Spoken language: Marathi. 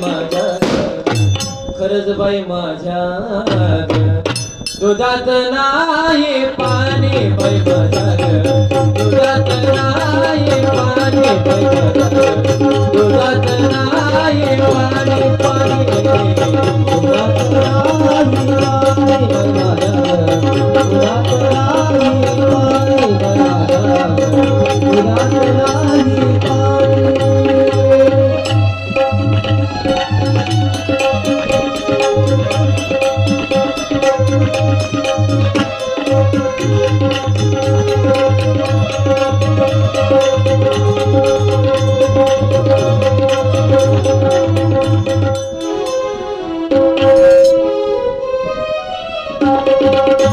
माझ्या खरंच बाई माझ्या दुधात नाही पाणी बाई माझ्या